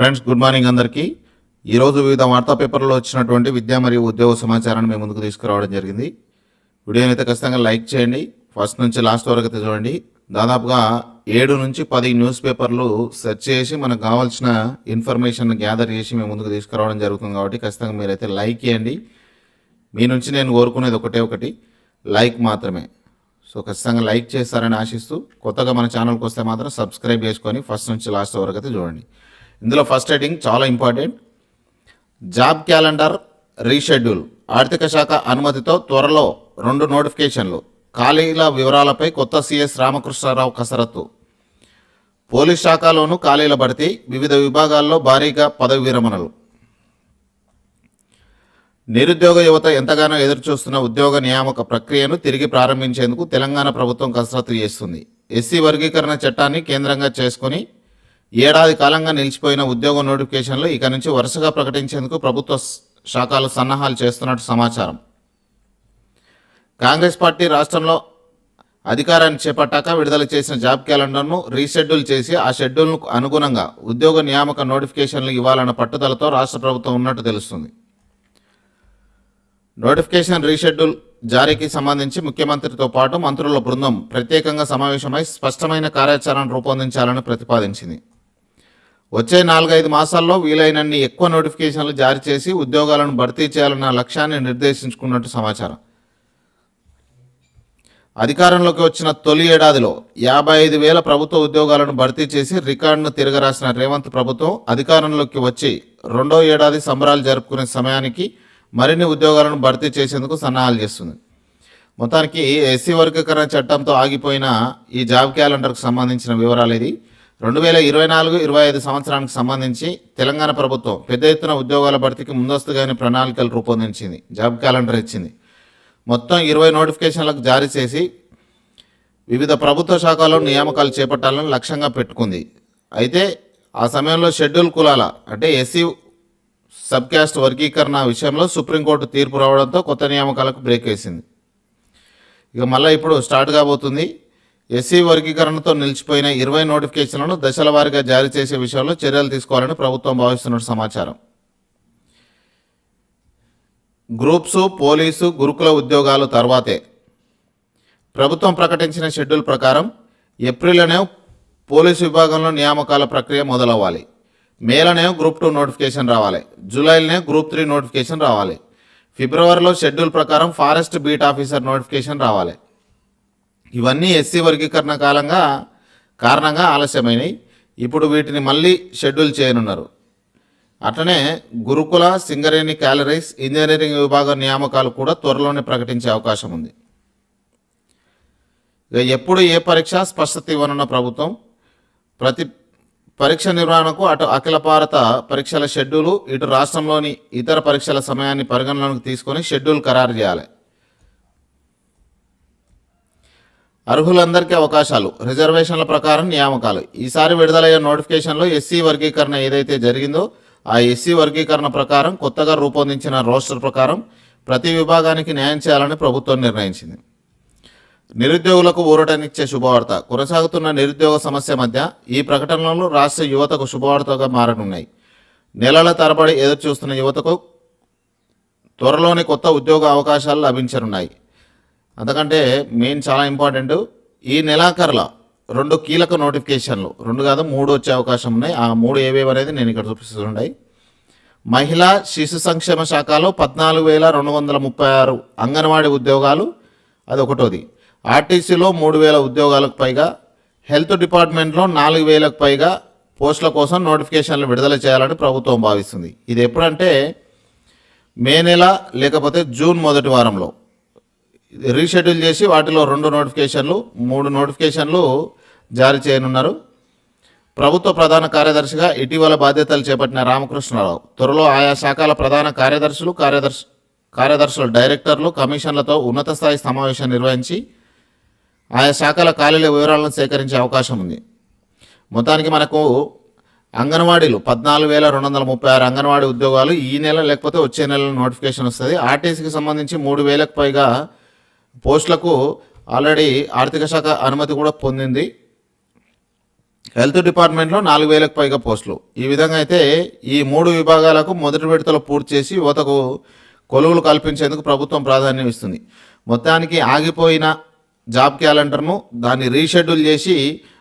Friends good morning అందరికీ. ఈరోజు వివిధ వార్తా పేపర్లో వచ్చినటువంటి విద్యా మరియు ఉద్యోగ సమాచారాన్ని మేము ముందుకు తీసుకురావడం జరిగింది. వీడియోని అయితే ఖచ్చితంగా లైక్ చేయండి. ఫస్ట్ నుంచి లాస్ట్ వరకు అయితే చూడండి. దాదాపుగా ఏడు నుంచి పది న్యూస్ పేపర్లు సెర్చ్ చేసి మనకు కావాల్సిన ఇన్ఫర్మేషన్ గ్యాదర్ చేసి మేము ముందుకు తీసుకురావడం జరుగుతుంది కాబట్టి ఖచ్చితంగా మీరైతే లైక్ చేయండి. మీ నుంచి నేను కోరుకునేది ఒకటే ఒకటి లైక్ మాత్రమే. సో ఖచ్చితంగా లైక్ చేస్తారని ఆశిస్తూ కొత్తగా మన ఛానల్కి వస్తే మాత్రం సబ్స్క్రైబ్ చేసుకొని ఫస్ట్ నుంచి లాస్ట్ వరకు అయితే చూడండి. ఇందులో ఫస్ట్ హెడింగ్ చాలా ఇంపార్టెంట్ జాబ్ క్యాలెండర్ రీషెడ్యూల్. ఆర్థిక శాఖ అనుమతితో త్వరలో రెండు నోటిఫికేషన్లు. ఖాళీల వివరాలపై కొత్త సీఎస్ రామకృష్ణారావు కసరత్తు. పోలీస్ శాఖలోనూ ఖాళీల భర్తీ వివిధ విభాగాల్లో భారీగా పదవి విరమణలు. నిరుద్యోగ యువత ఎంతగానో ఎదురుచూస్తున్న ఉద్యోగ నియామక ప్రక్రియను తిరిగి ప్రారంభించేందుకు తెలంగాణ ప్రభుత్వం కసరత్తు చేస్తుంది. ఎస్సీ వర్గీకరణ చట్టాన్ని కేంద్రంగా చేసుకుని ఏడాది కాలంగా నిలిచిపోయిన ఉద్యోగ నోటిఫికేషన్లు ఇక నుంచి వరుసగా ప్రకటించేందుకు ప్రభుత్వ శాఖలు సన్నాహాలు చేస్తున్నట్టు సమాచారం. కాంగ్రెస్ పార్టీ రాష్ట్రంలో అధికారాన్ని చేపట్టాక విడుదల చేసిన జాబ్ క్యాలెండర్ను రీషెడ్యూల్ చేసి ఆ షెడ్యూల్కు అనుగుణంగా ఉద్యోగ నియామక నోటిఫికేషన్లు ఇవ్వాలన్న పట్టుదలతో రాష్ట్ర ప్రభుత్వం ఉన్నట్టు తెలుస్తుంది. నోటిఫికేషన్ రీషెడ్యూల్ జారీకి సంబంధించి ముఖ్యమంత్రితో పాటు మంత్రుల బృందం ప్రత్యేకంగా సమావేశమై స్పష్టమైన కార్యాచరణ రూపొందించాలని ప్రతిపాదించింది. వచ్చే నాలుగైదు మాసాల్లో వీలైనన్ని ఎక్కువ నోటిఫికేషన్లు జారీ చేసి ఉద్యోగాలను భర్తీ చేయాలన్న లక్ష్యాన్ని నిర్దేశించుకున్నట్టు సమాచారం. అధికారంలోకి వచ్చిన తొలి ఏడాదిలో యాభై ఐదు వేల ప్రభుత్వ ఉద్యోగాలను భర్తీ చేసి రికార్డును తిరగరాసిన రేవంత్ ప్రభుత్వం అధికారంలోకి వచ్చి రెండో ఏడాది సంబరాలు జరుపుకునే సమయానికి మరిన్ని ఉద్యోగాలను భర్తీ చేసేందుకు సన్నాహాలు చేస్తుంది. మొత్తానికి ఎస్సీ వర్గీకరణ చట్టంతో ఆగిపోయిన ఈ జాబ్ క్యాలెండర్కు సంబంధించిన వివరాలు ఇది. రెండు వేల ఇరవై నాలుగు ఇరవై ఐదు సంవత్సరానికి సంబంధించి తెలంగాణ ప్రభుత్వం పెద్ద ఎత్తున ఉద్యోగాల భర్తీకి ముందస్తుగానే ప్రణాళికలు రూపొందించింది జాబ్ క్యాలెండర్ ఇచ్చింది. మొత్తం ఇరవై నోటిఫికేషన్లకు జారీ చేసి వివిధ ప్రభుత్వ శాఖల్లో నియామకాలు చేపట్టాలని లక్ష్యంగా పెట్టుకుంది. అయితే ఆ సమయంలో షెడ్యూల్ కులాల అంటే ఎస్సీ సబ్ క్యాస్ట్ వర్గీకరణ విషయంలో సుప్రీంకోర్టు తీర్పు రావడంతో కొత్త నియామకాలకు బ్రేక్ వేసింది. ఇక మళ్ళీ ఇప్పుడు స్టార్ట్ కాబోతుంది ఎస్సీ వర్గీకరణతో నిలిచిపోయిన ఇరవై నోటిఫికేషన్లను దశల వారీగా జారీ చేసే విషయంలో చర్యలు తీసుకోవాలని ప్రభుత్వం భావిస్తున్నట్టు సమాచారం. గ్రూప్స్ పోలీసు గురుకుల ఉద్యోగాలు తర్వాతే. ప్రభుత్వం ప్రకటించిన షెడ్యూల్ ప్రకారం ఏప్రిల్లోనే పోలీసు విభాగంలో నియామకాల ప్రక్రియ మొదలవ్వాలి. మేలోనే గ్రూప్ టూ నోటిఫికేషన్ రావాలి. జూలైలోనే గ్రూప్ త్రీ నోటిఫికేషన్ రావాలి. ఫిబ్రవరిలో షెడ్యూల్ ప్రకారం ఫారెస్ట్ బీట్ ఆఫీసర్ నోటిఫికేషన్ రావాలి. ఇవన్నీ ఎస్సీ వర్గీకరణ కాలంగా కారణంగా ఆలస్యమైనవి ఇప్పుడు వీటిని మళ్ళీ షెడ్యూల్ చేయనున్నారు. అట్లనే గురుకుల సింగరేణి క్యాలరీస్ ఇంజనీరింగ్ విభాగం నియామకాలు కూడా త్వరలోనే ప్రకటించే అవకాశం ఉంది. ఇక ఎప్పుడు ఏ పరీక్ష స్పష్టత ఇవ్వనున్న ప్రభుత్వం ప్రతి పరీక్ష నిర్వహణకు అటు అఖిల భారత పరీక్షల షెడ్యూలు ఇటు రాష్ట్రంలోని ఇతర పరీక్షల సమయాన్ని పరిగణలోకి తీసుకొని షెడ్యూల్ ఖరారు చేయాలి. అర్హులందరికీ అవకాశాలు. రిజర్వేషన్ల ప్రకారం నియామకాలు. ఈసారి విడుదలయ్యే నోటిఫికేషన్లో ఎస్సీ వర్గీకరణ ఏదైతే జరిగిందో ఆ ఎస్సీ వర్గీకరణ ప్రకారం కొత్తగా రూపొందించిన రోస్టర్ ప్రకారం ప్రతి విభాగానికి న్యాయం చేయాలని ప్రభుత్వం నిర్ణయించింది. నిరుద్యోగులకు ఊరటనిచ్చే శుభవార్త. కొనసాగుతున్న నిరుద్యోగ సమస్య మధ్య ఈ ప్రకటనలు రాష్ట్ర యువతకు శుభవార్తగా మారనున్నాయి. నెలల తరబడి ఎదురు చూస్తున్న యువతకు త్వరలోనే కొత్త ఉద్యోగ అవకాశాలు లభించనున్నాయి. అంతకంటే మెయిన్ చాలా ఇంపార్టెంట్ ఈ నెలాఖరులో రెండు కీలక నోటిఫికేషన్లు రెండు కాదు మూడు వచ్చే అవకాశం ఉన్నాయి. ఆ మూడు ఏవేవి అనేది నేను ఇక్కడ చూపిస్తున్నాయి మహిళా శిశు సంక్షేమ శాఖలో పద్నాలుగు వేల రెండు వందల ముప్పై ఆరు అంగన్వాడీ ఉద్యోగాలు అది ఒకటోది. ఆర్టీసీలో మూడు వేల ఉద్యోగాలకు పైగా హెల్త్ డిపార్ట్మెంట్లో నాలుగు వేలకు పైగా పోస్టుల కోసం నోటిఫికేషన్లు విడుదల చేయాలని ప్రభుత్వం భావిస్తుంది. ఇది ఎప్పుడంటే మే నెల లేకపోతే జూన్ మొదటి వారంలో. రీషెడ్యూల్ చేసి వాటిలో రెండు నోటిఫికేషన్లు మూడు నోటిఫికేషన్లు జారీ చేయనున్నారు. ప్రభుత్వ ప్రధాన కార్యదర్శిగా ఇటీవల బాధ్యతలు చేపట్టిన రామకృష్ణరావు త్వరలో ఆయా శాఖల ప్రధాన కార్యదర్శులు కార్యదర్శి కార్యదర్శులు డైరెక్టర్లు కమిషన్లతో ఉన్నత స్థాయి సమావేశం నిర్వహించి ఆయా శాఖల ఖాళీల వివరాలను సేకరించే అవకాశం ఉంది. మొత్తానికి మనకు అంగన్వాడీలు పద్నాలుగు వేల రెండు వందల ముప్పై ఆరు అంగన్వాడీ ఉద్యోగాలు ఈ నెల లేకపోతే వచ్చే నెల నోటిఫికేషన్ వస్తుంది. ఆర్టీసీకి సంబంధించి మూడు వేలకు పైగా పోస్టులకు ఆల్రెడీ ఆర్థిక శాఖ అనుమతి కూడా పొందింది. హెల్త్ డిపార్ట్మెంట్లో నాలుగు వేలకు పైగా పోస్టులు. ఈ విధంగా అయితే ఈ మూడు విభాగాలకు మొదటి విడతలో పూర్తి చేసి యువతకు కొలువులు కల్పించేందుకు ప్రభుత్వం ప్రాధాన్యం ఇస్తుంది. మొత్తానికి ఆగిపోయిన జాబ్ క్యాలెండర్ను దాన్ని రీషెడ్యూల్ చేసి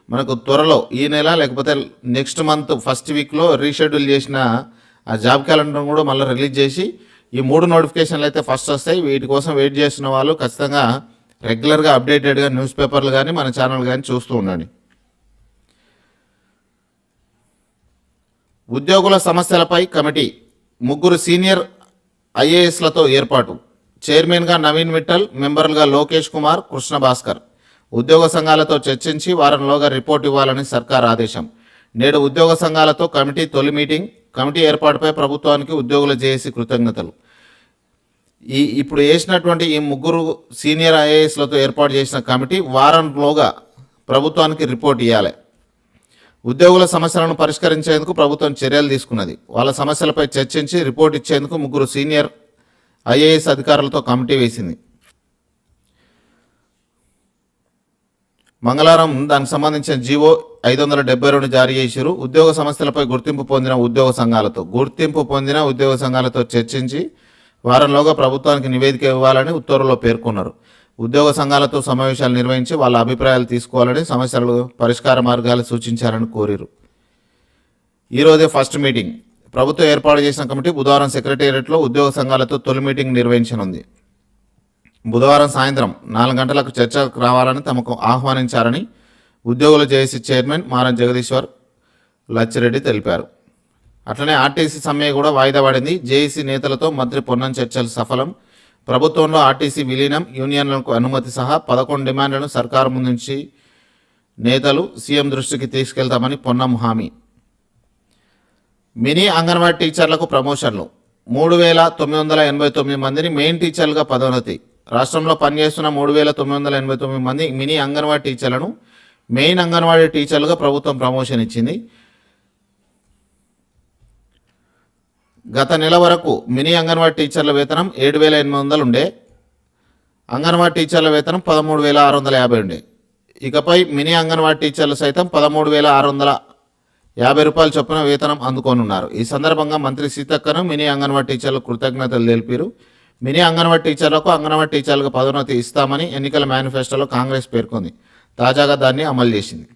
మనకు త్వరలో ఈ నెల లేకపోతే నెక్స్ట్ మంత్ ఫస్ట్ వీక్లో రీషెడ్యూల్ చేసిన ఆ జాబ్ క్యాలెండర్ కూడా మళ్ళీ రిలీజ్ చేసి ఈ మూడు నోటిఫికేషన్లు అయితే ఫస్ట్ వస్తాయి. వీటి కోసం వెయిట్ చేస్తున్న వాళ్ళు ఖచ్చితంగా రెగ్యులర్గా అప్డేటెడ్గా న్యూస్ పేపర్లు కానీ మన ఛానల్ కానీ చూస్తూ ఉండండి. ఉద్యోగుల సమస్యలపై కమిటీ ముగ్గురు సీనియర్ ఐఏఎస్లతో ఏర్పాటు. చైర్మన్గా నవీన్ మిట్టల్ మెంబర్లుగా లోకేష్ కుమార్ కృష్ణ భాస్కర్ ఉద్యోగ సంఘాలతో చర్చించి వారంలోగా రిపోర్ట్ ఇవ్వాలని సర్కార్ ఆదేశం. నేడు ఉద్యోగ సంఘాలతో కమిటీ తొలి మీటింగ్ కమిటీ ఏర్పాటుపై ప్రభుత్వానికి ఉద్యోగులు చేసి కృతజ్ఞతలు. ఈ ఇప్పుడు వేసినటువంటి ఈ ముగ్గురు సీనియర్ ఐఏఎస్లతో ఏర్పాటు చేసిన కమిటీ వారంలోగా ప్రభుత్వానికి రిపోర్ట్ ఇవ్వాలి ఉద్యోగుల సమస్యలను పరిష్కరించేందుకు ప్రభుత్వం చర్యలు తీసుకున్నది. వాళ్ళ సమస్యలపై చర్చించి రిపోర్ట్ ఇచ్చేందుకు ముగ్గురు సీనియర్ ఐఏఎస్ అధికారులతో కమిటీ వేసింది. మంగళవారం దానికి సంబంధించిన జీవో ఐదు వందల డెబ్బై రెండు జారీ చేశారు. ఉద్యోగ సమస్యలపై గుర్తింపు పొందిన ఉద్యోగ సంఘాలతో గుర్తింపు పొందిన ఉద్యోగ సంఘాలతో చర్చించి వారంలోగా ప్రభుత్వానికి నివేదిక ఇవ్వాలని ఉత్తర్వులో పేర్కొన్నారు. ఉద్యోగ సంఘాలతో సమావేశాలు నిర్వహించి వాళ్ళ అభిప్రాయాలు తీసుకోవాలని సమస్యలు పరిష్కార మార్గాలు సూచించాలని కోరారు. ఈరోజే ఫస్ట్ మీటింగ్. ప్రభుత్వం ఏర్పాటు చేసిన కమిటీ బుధవారం సెక్రటేరియట్లో ఉద్యోగ సంఘాలతో తొలి మీటింగ్ నిర్వహించనుంది. బుధవారం సాయంత్రం నాలుగు గంటలకు చర్చకు రావాలని తమకు ఆహ్వానించారని ఉద్యోగుల జేఏసీ చైర్మన్ మారం జగదీశ్వర్ లచ్చిరెడ్డి తెలిపారు. అట్లనే ఆర్టీసీ సమ్మె కూడా వాయిదా పడింది. జేఏసీ నేతలతో మంత్రి పొన్నం చర్చలు సఫలం. ప్రభుత్వంలో ఆర్టీసీ విలీనం యూనియన్లకు అనుమతి సహా పదకొండు డిమాండ్లను సర్కారు ముందుంచి నేతలు సీఎం దృష్టికి తీసుకెళ్తామని పొన్నం హామీ. మినీ అంగన్వాడీ టీచర్లకు ప్రమోషన్లు. మూడు వేల తొమ్మిది వందల ఎనభై తొమ్మిది మందిని మెయిన్ టీచర్లుగా పదోన్నతి. రాష్ట్రంలో పనిచేస్తున్న మూడు వేల తొమ్మిది వందల ఎనభై తొమ్మిది మంది మినీ అంగన్వాడీ టీచర్లను మెయిన్ అంగన్వాడీ టీచర్లుగా ప్రభుత్వం ప్రమోషన్ ఇచ్చింది. గత నెల వరకు మినీ అంగన్వాడీ టీచర్ల వేతనం ఏడు వేల ఎనిమిది వందలు ఉండే. అంగన్వాడీ టీచర్ల వేతనం పదమూడు వేల ఆరు వందల యాభై ఉండే. ఇకపై మినీ అంగన్వాడీ టీచర్లు సైతం పదమూడు వేల ఆరు వందల యాభై రూపాయల చొప్పున వేతనం అందుకోనున్నారు. ఈ సందర్భంగా మంత్రి సీతక్కను మినీ అంగన్వాడీ టీచర్లకు కృతజ్ఞతలు తెలిపారు. మినీ అంగన్వాడీ టీచర్లకు అంగన్వాడీ టీచర్లకు పదోన్నతి ఇస్తామని ఎన్నికల మేనిఫెస్టోలో కాంగ్రెస్ పేర్కొంది. తాజాగా దాన్ని అమలు చేసింది.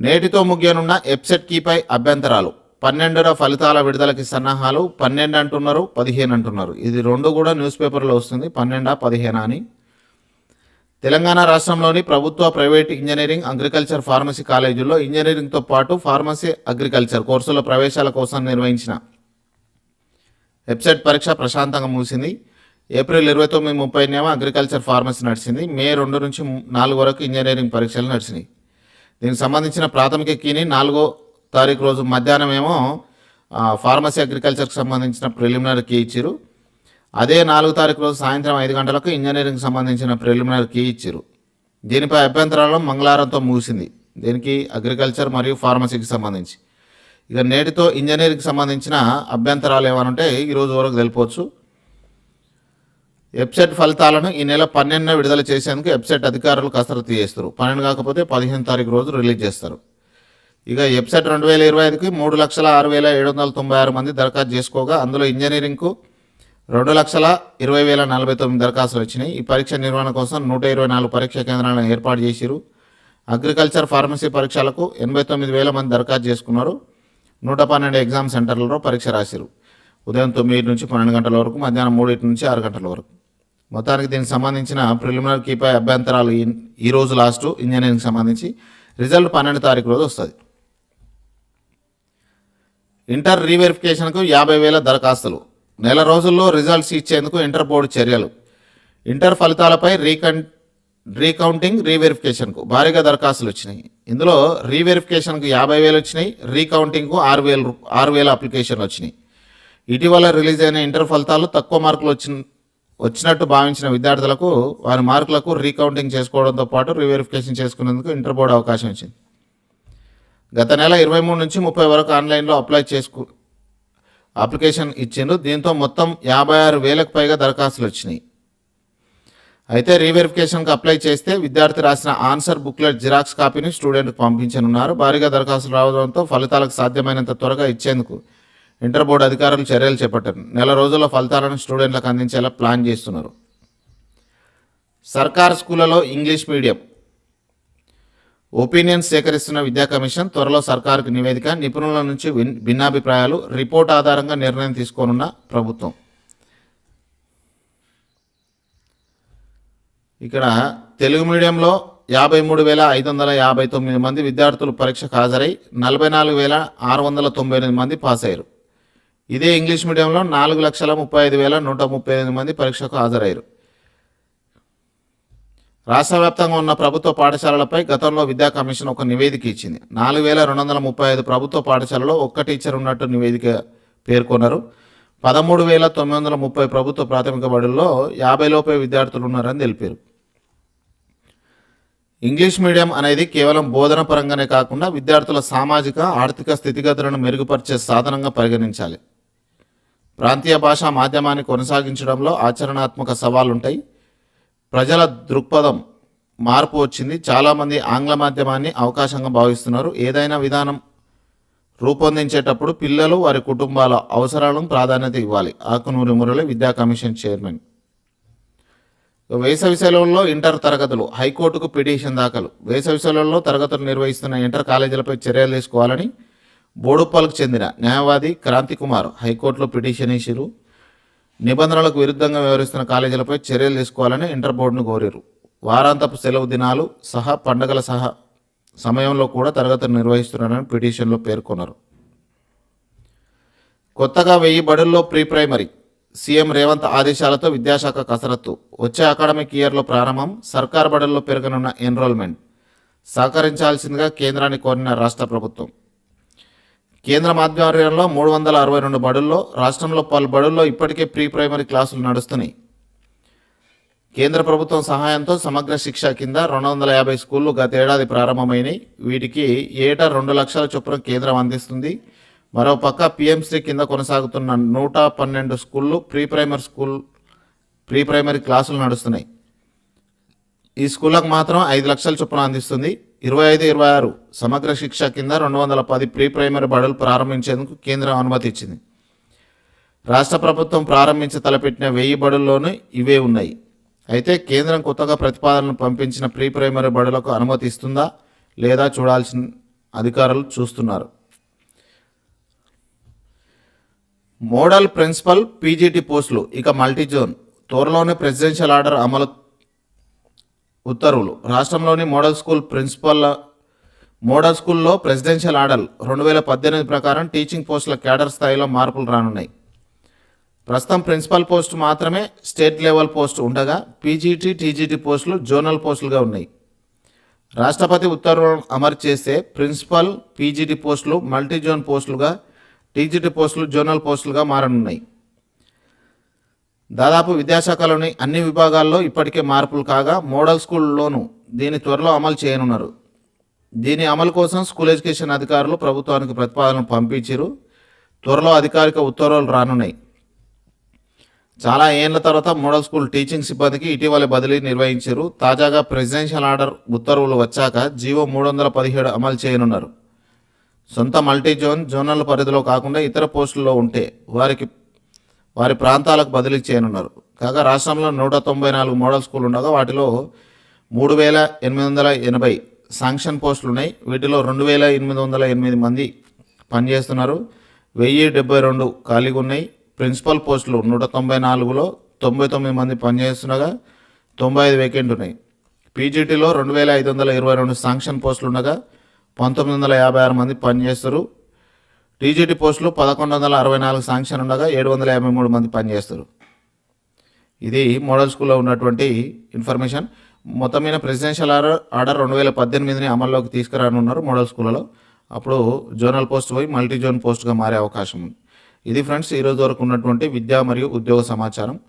నేటితో ముగియనున్న ఎప్సెట్ కీపై అభ్యంతరాలు. పన్నెండున ఫలితాల విడుదలకి సన్నాహాలు పన్నెండు అంటున్నారు పదిహేను అంటున్నారు. ఇది రెండు కూడా న్యూస్ పేపర్లో వస్తుంది. పన్నెండా పదిహేనా అని. తెలంగాణ రాష్ట్రంలోని ప్రభుత్వ ప్రైవేట్ ఇంజనీరింగ్ అగ్రికల్చర్ ఫార్మసీ కాలేజీల్లో ఇంజనీరింగ్తో పాటు ఫార్మసీ అగ్రికల్చర్ కోర్సుల ప్రవేశాల కోసం నిర్వహించిన వెబ్సైట్ పరీక్ష ప్రశాంతంగా మూసింది ఏప్రిల్ ఇరవై తొమ్మిది ముప్పైనేమో అగ్రికల్చర్ ఫార్మసీ నడిచింది. మే రెండు నుంచి నాలుగు వరకు ఇంజనీరింగ్ పరీక్షలు నడిచినాయి. దీనికి సంబంధించిన ప్రాథమిక కీని నాలుగో తారీఖు రోజు మధ్యాహ్నం ఏమో ఫార్మసీ అగ్రికల్చర్కి సంబంధించిన ప్రిలిమినరీ కీ ఇచ్చారు అదే నాలుగు తారీఖు రోజు సాయంత్రం ఐదు గంటలకు ఇంజనీరింగ్ సంబంధించిన ప్రిలిమినరీ కీ ఇచ్చారు దీనిపై అభ్యంతరాలు మంగళవారంతో ముగిసింది. దీనికి అగ్రికల్చర్ మరియు ఫార్మసీకి సంబంధించి. ఇక నేటితో ఇంజనీరింగ్కి సంబంధించిన అభ్యంతరాలు ఏమనంటే ఈరోజు వరకు తెలిపవచ్చు వెబ్సైట్ ఫలితాలను ఈ నెల పన్నెండున విడుదల చేసేందుకు వెబ్సైట్ అధికారులు కసరత్తు చేస్తారు. పన్నెండు కాకపోతే పదిహేను తారీఖు రోజు రిలీజ్ చేస్తారు. ఇక వెబ్సైట్ రెండు వేల ఇరవై ఐదుకి మూడు లక్షల ఆరు వేల ఏడు వందల తొంభై ఆరు మంది దరఖాస్తు చేసుకోగా అందులో ఇంజనీరింగ్కు రెండు లక్షల ఇరవై వేల నలభై తొమ్మిది దరఖాస్తులు వచ్చినాయి. ఈ పరీక్ష నిర్వహణ కోసం నూట ఇరవై నాలుగు పరీక్షా కేంద్రాలను ఏర్పాటు చేసిరు అగ్రికల్చర్ ఫార్మసీ పరీక్షలకు ఎనభై తొమ్మిది వేల మంది దరఖాస్తు చేసుకున్నారు. నూట పన్నెండు ఎగ్జామ్ సెంటర్లలో పరీక్ష రాశారు ఉదయం తొమ్మిది నుంచి పన్నెండు గంటల వరకు మధ్యాహ్నం మూడింటి నుంచి ఆరు గంటల వరకు. మొత్తానికి దీనికి సంబంధించిన ప్రిలిమినరీ కీపై అభ్యంతరాలు ఈ ఈ రోజు లాస్ట్ ఇంజనీరింగ్ సంబంధించి. రిజల్ట్ పన్నెండు తారీఖు రోజు వస్తుంది. ఇంటర్ రీవెరిఫికేషన్కు యాభై వేల దరఖాస్తులు. నెల రోజుల్లో రిజల్ట్స్ ఇచ్చేందుకు ఇంటర్ బోర్డు చర్యలు. ఇంటర్ ఫలితాలపై రీకన్ రీకౌంటింగ్ రీవెరిఫికేషన్కు భారీగా దరఖాస్తులు వచ్చినాయి. ఇందులో రీవెరిఫికేషన్కు యాభై వేలు వచ్చినాయి రీకౌంటింగ్కు ఆరు వేలు ఆరు వేల అప్లికేషన్లు వచ్చినాయి. ఇటీవల రిలీజ్ అయిన ఇంటర్ ఫలితాలు తక్కువ మార్కులు వచ్చిన వచ్చినట్టు భావించిన విద్యార్థులకు వారి మార్కులకు రీకౌంటింగ్ చేసుకోవడంతో పాటు రీవెరిఫికేషన్ చేసుకునేందుకు ఇంటర్ బోర్డు అవకాశం ఇచ్చింది. గత నెల ఇరవై మూడు నుంచి ముప్పై వరకు ఆన్లైన్లో అప్లై చేసుకు అప్లికేషన్ ఇచ్చిండ్రు. దీంతో మొత్తం యాభై ఆరు వేలకు పైగా దరఖాస్తులు వచ్చినాయి. అయితే రీవెరిఫికేషన్కి అప్లై చేస్తే విద్యార్థి రాసిన ఆన్సర్ బుక్లెట్ జిరాక్స్ కాపీని స్టూడెంట్కి పంపించనున్నారు. భారీగా దరఖాస్తులు రావడంతో ఫలితాలకు సాధ్యమైనంత త్వరగా ఇచ్చేందుకు ఇంటర్ బోర్డు అధికారులు చర్యలు చేపట్టారు. నెల రోజుల్లో ఫలితాలను స్టూడెంట్లకు అందించేలా ప్లాన్ చేస్తున్నారు. సర్కార్ స్కూళ్ళలో ఇంగ్లీష్ మీడియం. ఒపీనియన్ సేకరిస్తున్న విద్యా కమిషన్ త్వరలో సర్కారుకు నివేదిక నిపుణుల నుంచి భిన్నాభిప్రాయాలు రిపోర్ట్ ఆధారంగా నిర్ణయం తీసుకోనున్న ప్రభుత్వం. ఇక్కడ తెలుగు మీడియంలో యాభై మూడు వేల ఐదు వందల యాభై తొమ్మిది మంది విద్యార్థులు పరీక్షకు హాజరై నలభై నాలుగు వేల ఆరు వందల తొంభై ఎనిమిది మంది పాస్ అయ్యారు. ఇదే ఇంగ్లీష్ మీడియంలో నాలుగు లక్షల ముప్పై ఐదు వేల నూట ముప్పై ఎనిమిది మంది పరీక్షకు హాజరయ్యారు. రాష్ట్ర వ్యాప్తంగా ఉన్న ప్రభుత్వ పాఠశాలలపై గతంలో విద్యా కమిషన్ ఒక నివేదిక ఇచ్చింది. నాలుగు వేల రెండు వందల ముప్పై ఐదు ప్రభుత్వ పాఠశాలలో ఒక్క టీచర్ ఉన్నట్టు నివేదిక పేర్కొన్నారు. పదమూడు వేల తొమ్మిది వందల ముప్పై ప్రభుత్వ ప్రాథమిక బడుల్లో యాభై లోపే విద్యార్థులు ఉన్నారని తెలిపారు. ఇంగ్లీష్ మీడియం అనేది కేవలం బోధన పరంగానే కాకుండా విద్యార్థుల సామాజిక ఆర్థిక స్థితిగతులను మెరుగుపరిచే సాధనంగా పరిగణించాలి. ప్రాంతీయ భాషా మాధ్యమాన్ని కొనసాగించడంలో ఆచరణాత్మక సవాలుంటాయి ప్రజల దృక్పథం మార్పు వచ్చింది. చాలామంది ఆంగ్ల మాధ్యమాన్ని అవకాశంగా భావిస్తున్నారు. ఏదైనా విధానం రూపొందించేటప్పుడు పిల్లలు వారి కుటుంబాల అవసరాలను ప్రాధాన్యత ఇవ్వాలి. ఆకునూరి మురళి విద్యా కమిషన్ చైర్మన్. వేసవి సెలవుల్లో ఇంటర్ తరగతులు హైకోర్టుకు పిటిషన్ దాఖలు. వేసవి సెలవుల్లో తరగతులు నిర్వహిస్తున్న ఇంటర్ కాలేజీలపై చర్యలు తీసుకోవాలని బోడుపాల్కు చెందిన న్యాయవాది క్రాంతి కుమార్ హైకోర్టులో పిటిషన్ ఇచ్చిరు నిబంధనలకు విరుద్ధంగా వ్యవహరిస్తున్న కాలేజీలపై చర్యలు తీసుకోవాలని ఇంటర్ బోర్డును కోరారు. వారాంతపు సెలవు దినాలు సహా పండగల సహా సమయంలో కూడా తరగతులు నిర్వహిస్తున్నారని పిటిషన్లో పేర్కొన్నారు. కొత్తగా వెయ్యి బడుల్లో ప్రీ ప్రైమరీ సీఎం రేవంత్ ఆదేశాలతో విద్యాశాఖ కసరత్తు. వచ్చే అకాడమిక్ ఇయర్లో ప్రారంభం సర్కార్ బడుల్లో పెరగనున్న ఎన్రోల్మెంట్. సహకరించాల్సిందిగా కేంద్రాన్ని కోరిన రాష్ట్ర ప్రభుత్వం. కేంద్ర ఆధ్వర్యంలో మూడు వందల అరవై రెండు బడుల్లో రాష్ట్రంలో పలు బడుల్లో ఇప్పటికే ప్రీ ప్రైమరీ క్లాసులు నడుస్తున్నాయి. కేంద్ర ప్రభుత్వం సహాయంతో సమగ్ర శిక్ష కింద రెండు వందల యాభై స్కూళ్ళు గత ఏడాది ప్రారంభమైనాయి. వీటికి ఏటా రెండు లక్షల చొప్పున కేంద్రం అందిస్తుంది. మరోపక్క పిఎంసీ కింద కొనసాగుతున్న నూట పన్నెండు స్కూళ్ళు pre primary school pre primary క్లాసులు నడుస్తున్నాయి. ఈ స్కూళ్ళకు మాత్రం ఐదు లక్షల చొప్పున అందిస్తుంది. ఇరవై ఐదు ఇరవై ఆరు సమగ్ర శిక్ష కింద రెండు వందల పది ప్రీ ప్రైమరీ బడులు ప్రారంభించేందుకు కేంద్రం అనుమతి ఇచ్చింది. రాష్ట్ర ప్రభుత్వం ప్రారంభించి తలపెట్టిన వెయ్యి బడుల్లోనూ ఇవే ఉన్నాయి. అయితే కేంద్రం కొత్తగా ప్రతిపాదనలు పంపించిన ప్రీ ప్రైమరీ బడులకు అనుమతి ఇస్తుందా లేదా చూడాల్సిన అధికారులు చూస్తున్నారు. మోడల్ ప్రిన్సిపల్ పీజీటీ పోస్టులు ఇక మల్టీ జోన్. త్వరలోనే ప్రెసిడెన్షియల్ ఆర్డర్ అమలు ఉత్తర్వులు. రాష్ట్రంలోని మోడల్ స్కూల్ ప్రిన్సిపల్ మోడల్ స్కూల్లో ప్రెసిడెన్షియల్ ఆర్డర్. రెండు వేల పద్దెనిమిది ప్రకారం టీచింగ్ పోస్టుల క్యాడర్ స్థాయిలో మార్పులు రానున్నాయి. ప్రస్తుతం ప్రిన్సిపల్ పోస్ట్ మాత్రమే స్టేట్ లెవెల్ పోస్ట్ ఉండగా పీజీటీ టీజీటీ పోస్టులు జోనల్ పోస్టులుగా ఉన్నాయి. రాష్ట్రపతి ఉత్తర్వులను అమలు చేస్తే ప్రిన్సిపల్ పీజీటీ పోస్టులు మల్టీ జోన్ పోస్టులుగా టీజీటీ పోస్టులు జోనల్ పోస్టులుగా మారనున్నాయి. దాదాపు విద్యాశాఖలోని అన్ని విభాగాల్లో ఇప్పటికే మార్పులు కాగా మోడల్ స్కూల్లోనూ దీని త్వరలో అమలు చేయనున్నారు. దీని అమలు కోసం స్కూల్ ఎడ్యుకేషన్ అధికారులు ప్రభుత్వానికి ప్రతిపాదనలు పంపించారు. త్వరలో అధికారిక ఉత్తర్వులు రానున్నాయి. చాలా ఏళ్ళ తర్వాత మోడల్ స్కూల్ టీచింగ్ సిబ్బందికి ఇటీవల బదిలీ నిర్వహించారు. తాజాగా ప్రెసిడెన్షియల్ ఆర్డర్ ఉత్తర్వులు వచ్చాక జీవో మూడు వందల పదిహేడు అమలు చేయనున్నారు. సొంత మల్టీ జోన్ జోనల్ పరిధిలో కాకుండా ఇతర పోస్టుల్లో ఉంటే వారికి వారి ప్రాంతాలకు బదిలీ చేయనున్నారు. కాగా రాష్ట్రంలో నూట తొంభై నాలుగు మోడల్ స్కూల్ ఉండగా వాటిలో మూడు వేల ఎనిమిది వందల ఎనభై శాంక్షన్ పోస్టులు ఉన్నాయి. వీటిలో రెండు వేల ఎనిమిది వందల ఎనిమిది మంది పనిచేస్తున్నారు. వెయ్యి డెబ్బై రెండు ఖాళీగా ఉన్నాయి. ప్రిన్సిపల్ పోస్టులు నూట తొంభై నాలుగులో తొంభై తొమ్మిది మంది పనిచేస్తుండగా తొంభై ఐదు వేకెంట్ ఉన్నాయి. పీజీటీలో రెండు వేల ఐదు వందల ఇరవై రెండు శాంక్షన్ పోస్టులు ఉండగా పంతొమ్మిది వందల యాభై ఆరు మంది పనిచేస్తారు. టీజీటీ పోస్టులు పదకొండు వందల అరవై నాలుగు శాంక్షన్ ఉండగా ఏడు వందల యాభై మూడు మంది పనిచేస్తారు. ఇది మోడల్ స్కూల్లో ఉన్నటువంటి ఇన్ఫర్మేషన్. మొత్తం మీద ప్రెసిడెన్షియల్ ఆర్డర్ ఆర్డర్ రెండు వేల పద్దెనిమిదిని అమల్లోకి తీసుకురానున్నారు మోడల్ స్కూళ్ళలో. అప్పుడు జోనల్ పోస్ట్ పోయి మల్టీ జోన్ పోస్ట్గా మారే అవకాశం ఉంది. ఇది ఫ్రెండ్స్ ఈరోజు వరకు ఉన్నటువంటి విద్యా మరియు ఉద్యోగ సమాచారం.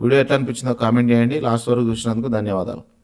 వీడియో ఎట్లా అనిపించిందో కామెంట్ చేయండి. లాస్ట్ వరకు చూసినందుకు ధన్యవాదాలు.